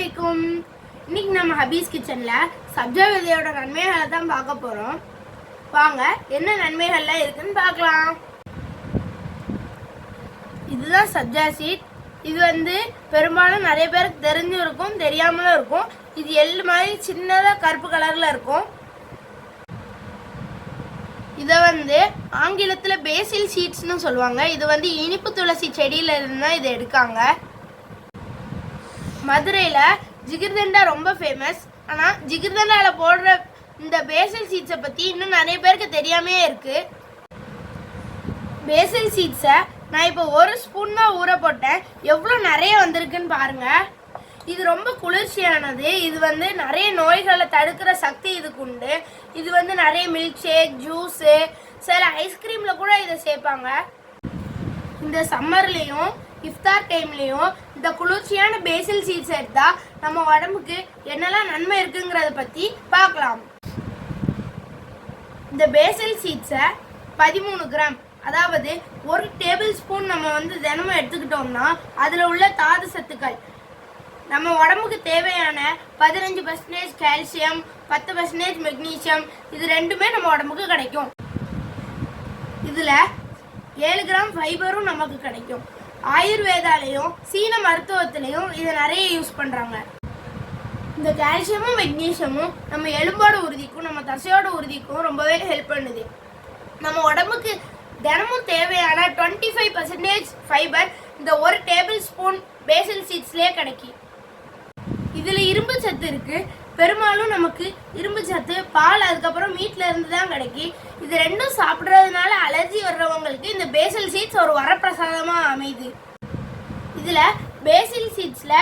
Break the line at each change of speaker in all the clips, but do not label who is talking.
அலைக்கும். இன்னைக்கு நம்ம ஹபீஸ் கிச்சன்ல சப்ஜா விதையோட நன்மைகளை தான் பார்க்க போறோம். வாங்க என்ன நன்மைகள்லாம் இருக்குன்னு பார்க்கலாம். இதுதான் சப்ஜா சீட். இது வந்து பெரும்பாலும் நிறைய பேருக்கு தெரிஞ்சும் இருக்கும் தெரியாமலும் இருக்கும். இது எள்ளு மாதிரி சின்னதாக கருப்பு கலர்ல இருக்கும். இதை வந்து ஆங்கிலத்தில் பேசில் சீட்ஸ்னு சொல்லுவாங்க. இது வந்து இனிப்பு துளசி செடியிலிருந்து தான் இதை எடுக்காங்க. மதுரையில் ஜிகிர்தண்டா ரொம்ப ஃபேமஸ் ஆனால் ஜிகிர்தண்டாவில் போடுற இந்த பேசல் சீட்ஸை பற்றி இன்னும் நிறைய பேருக்கு தெரியாமே இருக்குது பேசல் சீட்ஸை நான் இப்போ ஒரு ஸ்பூன் தான் ஊற போட்டேன். எவ்வளோ நிறைய வந்திருக்குன்னு பாருங்கள் இது ரொம்ப குளிர்ச்சியானது. இது வந்து நிறைய நோய்களை தடுக்கிற சக்தி இதுக்கு உண்டு. இது வந்து நிறைய மில்க் ஷேக் ஜூஸு சில ஐஸ்கிரீமில் கூட இதை சேர்ப்பாங்க. இந்த சம்மர்லேயும் இஃப்தார் டைம்லேயும் இந்த குளிர்ச்சியான பேசில் சீட்ஸ் எடுத்தால் நம்ம உடம்புக்கு என்னெல்லாம் நன்மை இருக்குங்கிறத பற்றி பார்க்கலாம். இந்த பேசில் சீட்ஸை பதிமூணு கிராம் அதாவது ஒரு டேபிள் ஸ்பூன் நம்ம வந்து தினமும் எடுத்துக்கிட்டோம்னா அதில் உள்ள தாது சத்துக்கள். நம்ம உடம்புக்கு தேவையான பதினஞ்சு பர்சன்டேஜ் கால்சியம் பத்து பர்சன்டேஜ் மெக்னீசியம் இது ரெண்டுமே நம்ம உடம்புக்கு கிடைக்கும். இதில் ஏழு கிராம் ஃபைபரும் நமக்கு கிடைக்கும். ஆயுர்வேதாலையும் சீன மருத்துவத்திலையும் இதை நிறைய யூஸ் பண்ணுறாங்க இந்த கால்சியமும் மெக்னீஷியமும் நம்ம எலும்போட உறுதிக்கும் நம்ம தசையோட உறுதிக்கும் ரொம்பவே ஹெல்ப் பண்ணுது. நம்ம உடம்புக்கு தினமும் தேவையான டுவெண்ட்டி ஃபைவ் பர்சன்டேஜ் ஃபைபர் இந்த ஒரு டேபிள் ஸ்பூன் பேசல் சீட்ஸ்லேயே கிடைக்கும். இதில் இரும்பு சத்து இருக்கு பெரும்பாலும் நமக்கு இரும்பு சத்து பால் அதுக்கப்புறம் மீட்டில் இருந்து தான் கிடைக்கும் இது ரெண்டும் சாப்பிட்றதுனால அலர்ஜி வர்றவங்களுக்கு இந்த பேசல் சீட்ஸ் ஒரு வரப்பிரசாதமாக அமையுது. இதில் பேசில் சீட்ஸில்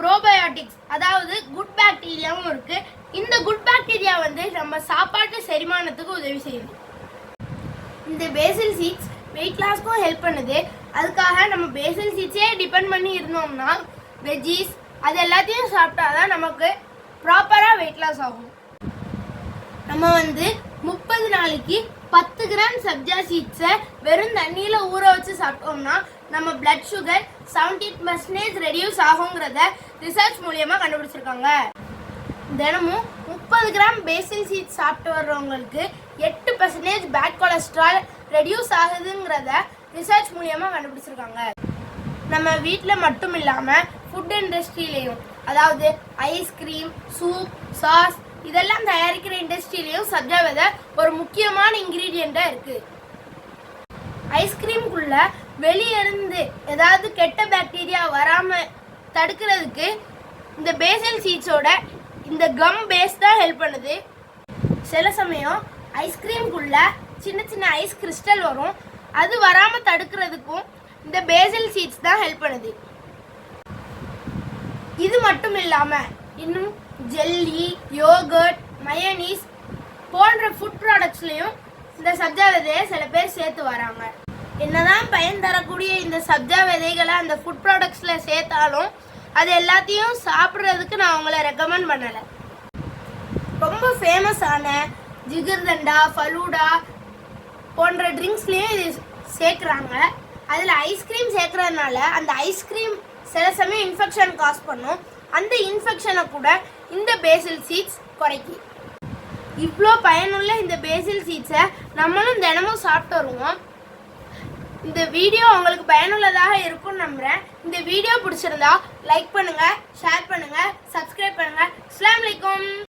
ப்ரோபயோட்டிக்ஸ் அதாவது குட் பாக்டீரியாவும் இருக்குது இந்த குட் பாக்டீரியா வந்து நம்ம சாப்பாட்டு செரிமானத்துக்கு உதவி செய்யுது. இந்த பேசில் சீட்ஸ் வெயிட் லாஸ்க்கும் ஹெல்ப் பண்ணுது. அதுக்காக நம்ம பேசில் சீட்ஸே டிபெண்ட் பண்ணி இருந்தோம்னா வெஜ்ஜீஸ் அது எல்லாத்தையும் சாப்பிட்டா தான் நமக்கு ப்ராப்பராக வெயிட் லாஸ் ஆகும். நம்ம வந்து முப்பது நாளைக்கு பத்து கிராம் சப்ஜா சீட்ஸை வெறும் தண்ணியில் ஊற வச்சு சாப்பிட்டோம்னா நம்ம blood sugar seventeen percentage reduce ஆகுங்கிறத research மூலியமாக கண்டுபிடிச்சிருக்காங்க. தினமும் முப்பது கிராம் பேசில் சீட் சாப்பிட்டு வர்றவங்களுக்கு எட்டு பர்சன்டேஜ் பேட் கொலஸ்ட்ரால் ரெடியூஸ் ஆகுதுங்கிறத ரிசர்ச் மூலியமாக கண்டுபிடிச்சிருக்காங்க. நம்ம வீட்டில் மட்டும் இல்லாமல் ஃபுட் இண்டஸ்ட்ரியிலையும் அதாவது ஐஸ்கிரீம் சூப் சாஸ் இதெல்லாம் தயாரிக்கிற இண்டஸ்ட்ரியிலையும் சப்ஜா விதை ஒரு முக்கியமான இன்க்ரீடியண்ட்டாக இருக்குது ஐஸ்கிரீம்குள்ள வெளியே இருந்து ஏதாவது கெட்ட பாக்டீரியா வராமல் தடுக்கிறதுக்கு இந்த பேசல் சீட்ஸோட இந்த கம் பேஸ் தான் ஹெல்ப் பண்ணுது. சில சமயம் ஐஸ்கிரீம்குள்ள சின்ன சின்ன ஐஸ் கிறிஸ்டல் வரும். அது வராமல் தடுக்கிறதுக்கும் இந்த பேசல் சீட்ஸ் தான் ஹெல்ப் பண்ணுது. இது மட்டும் இல்லாமல் இன்னும் ஜெல்லி யோகர்ட் மயனீஸ் போன்ற ஃபுட் ப்ராடக்ட்ஸ்லையும் இந்த சப்ஜா விதையை சில பேர் சேர்த்து வராங்க. என்னதான் பயன் தரக்கூடிய இந்த சப்ஜா விதைகளை அந்த ஃபுட் ப்ராடக்ட்ஸில் சேர்த்தாலும் அது எல்லாத்தையும் சாப்பிட்றதுக்கு நான் உங்களை ரெக்கமெண்ட் பண்ணலை. ரொம்ப ஃபேமஸான ஜிகர்தண்டா ஃபலூடா போன்ற ட்ரிங்க்ஸ்லேயும் இது சேர்க்குறாங்க. அதில் ஐஸ்கிரீம் சேர்க்குறதுனால அந்த ஐஸ்கிரீம் சில சமயம் இன்ஃபெக்ஷன் காஸ் பண்ணும். அந்த இன்ஃபெக்ஷனை கூட இந்த பேசில் சீட்ஸ் குறைக்கும். இவ்வளோ பயனுள்ள இந்த பேசில் சீட்ஸை நம்மளும் தினமும் சாப்பிட்டு வருவோம். இந்த வீடியோ உங்களுக்கு பயனுள்ளதாக இருக்கும்னு நம்புகிறேன் இந்த வீடியோ பிடிச்சிருந்தா லைக் பண்ணுங்கள் ஷேர் பண்ணுங்கள் சப்ஸ்கிரைப் பண்ணுங்கள் அஸ்லாம் வலைக்கம்